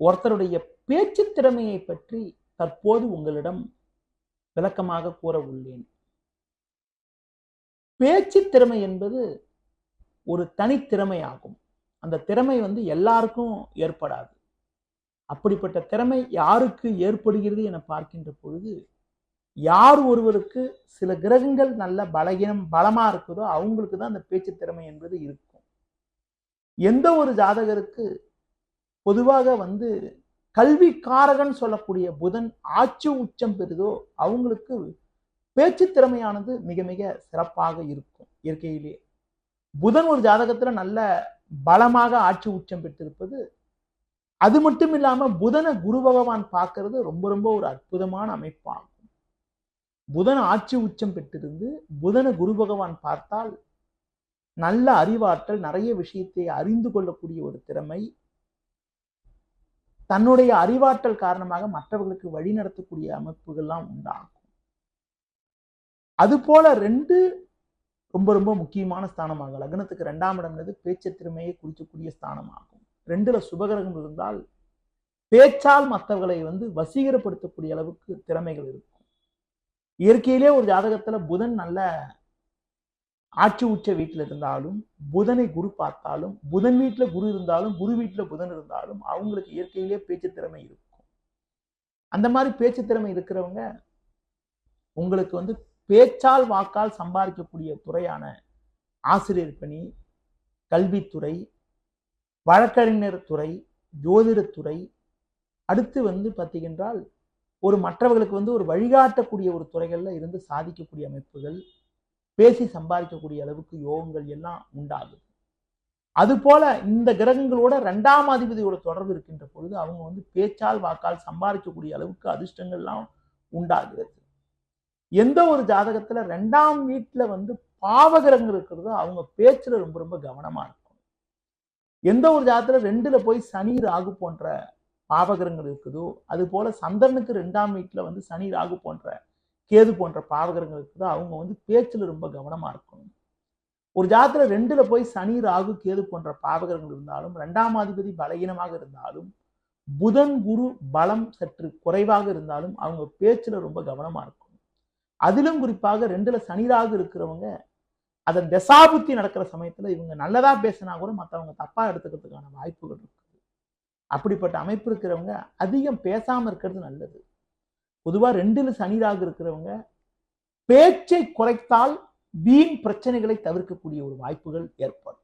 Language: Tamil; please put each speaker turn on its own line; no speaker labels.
ஒருத்தருடைய பேச்சு திறமையை பற்றி தற்போது உங்களிடம் விளக்கமாக கூற உள்ளேன் பேச்சு திறமை என்பது ஒரு தனித்திறமை ஆகும். அந்த திறமை வந்து எல்லாருக்கும் ஏற்படாது. அப்படிப்பட்ட திறமை யாருக்கு ஏற்படுகிறது என பார்க்கின்ற பொழுது யார் ஒருவருக்கு சில கிரகங்கள் நல்ல பலகீனம் பலமா இருக்குதோ அவங்களுக்கு தான் அந்த பேச்சு திறமை என்பது இருக்கும். எந்த ஒரு ஜாதகருக்கு பொதுவாக வந்து கல்விக்காரகன் சொல்லக்கூடிய புதன் ஆட்சி உச்சம் பெறுதோ அவங்களுக்கு பேச்சு திறமையானது மிக மிக சிறப்பாக இருக்கும் இயற்கையிலேயே புதன் ஒரு ஜாதகத்துல நல்ல பலமாக ஆட்சி உச்சம் பெற்றிருப்பது அது மட்டும் இல்லாம புதனை குரு பகவான் பார்க்கறது ரொம்ப ரொம்ப ஒரு அற்புதமான அமைப்பாகும். புதன் ஆட்சி உச்சம் பெற்றிருந்து புதனை குரு பகவான் பார்த்தால் நல்ல அறிவாற்றல் நிறைய விஷயத்தை அறிந்து கொள்ளக்கூடிய ஒரு திறமை தன்னுடைய அறிவாற்றல் காரணமாக மற்றவர்களுக்கு வழி நடத்தக்கூடிய அமைப்புகள்லாம் உண்டாகும். அதுபோல ரெண்டு ரொம்ப ரொம்ப முக்கியமான ஸ்தானமாகும் லக்னத்துக்கு ரெண்டாம் இடம்ன்றது பேச்சு திறமையை குறிக்கக்கூடிய ஸ்தானமாகும். ரெண்டுல சுபகிரகம் இருந்தால் பேச்சால் மற்றவர்களை வந்து வசீகரப்படுத்தக்கூடிய அளவுக்கு திறமைகள் இருக்கும். இயற்கையிலே ஒரு ஜாதகத்துல புதன் நல்ல ஆட்சி உச்ச வீட்டில் இருந்தாலும் புதனை குரு பார்த்தாலும் புதன் வீட்டில் குரு இருந்தாலும் குரு வீட்டில் புதன் இருந்தாலும் அவங்களுக்கு இயற்கையிலே பேச்சு திறமை இருக்கும். அந்த மாதிரி பேச்சு திறமை இருக்கிறவங்க உங்களுக்கு வந்து பேச்சால் வாக்கால் சம்பாதிக்கக்கூடிய துறையான ஆசிரியர் பணி கல்வித்துறை வழக்கறிஞர் துறை ஜோதிடத்துறை அடுத்து வந்து பார்த்தீங்கன்றால் ஒரு மற்றவர்களுக்கு வந்து ஒரு வழிகாட்டக்கூடிய ஒரு துறைகளில் இருந்து சாதிக்கக்கூடிய அமைப்புகள் பேசி சம்பாதிக்கக்கூடிய அளவுக்கு யோகங்கள் எல்லாம் உண்டாகுது. அதுபோல இந்த கிரகங்களோட ரெண்டாம் அதிபதியோட தொடர்பு இருக்கின்ற பொழுது அவங்க வந்து பேச்சால் வாக்கால் சம்பாதிக்கக்கூடிய அளவுக்கு அதிர்ஷ்டங்கள்லாம் உண்டாகிறது. எந்த ஒரு ஜாதகத்துல ரெண்டாம் வீட்டுல வந்து பாவகிரகங்கள் இருக்கிறதோ அவங்க பேச்சுல ரொம்ப ரொம்ப கவனமா இருக்கும் எந்த ஒரு ஜாதகத்துல ரெண்டுல போய் சனி ராகு போன்ற பாவகிரகங்கள் இருக்குதோ அது போல சந்திரனுக்கு ரெண்டாம் வீட்டுல வந்து சனி ராகு போன்ற கேது போன்ற பாவகிரகங்கள் தான் அவங்க வந்து பேச்சில் ரொம்ப கவனமாக இருக்கணும். ஒரு ஜாதத்துல ரெண்டுல போய் சனி ராகு கேது போன்ற பாவகிரகங்கள் இருந்தாலும் ரெண்டாம் அதிபதி பலகீனமாக இருந்தாலும் புதன் குரு பலம் சற்று குறைவாக இருந்தாலும் அவங்க பேச்சுல ரொம்ப கவனமா இருக்கும் அதிலும் குறிப்பாக ரெண்டுல சனிராக இருக்கிறவங்க அதன் தசாபுத்தி நடக்கிற சமயத்துல இவங்க நல்லதா பேசினா கூட மற்றவங்க தப்பா எடுத்துக்கிறதுக்கான வாய்ப்புகள் இருக்குது. அப்படிப்பட்ட அமைப்பு இருக்கிறவங்க அதிகம் பேசாம இருக்கிறது நல்லது. பொதுவா ரெண்டுல சனிராக இருக்கிறவங்க பேச்சை குறைத்தால் வீண் பிரச்சனைகளை தவிர்க்கக்கூடிய ஒரு வாய்ப்புகள் ஏற்படும்.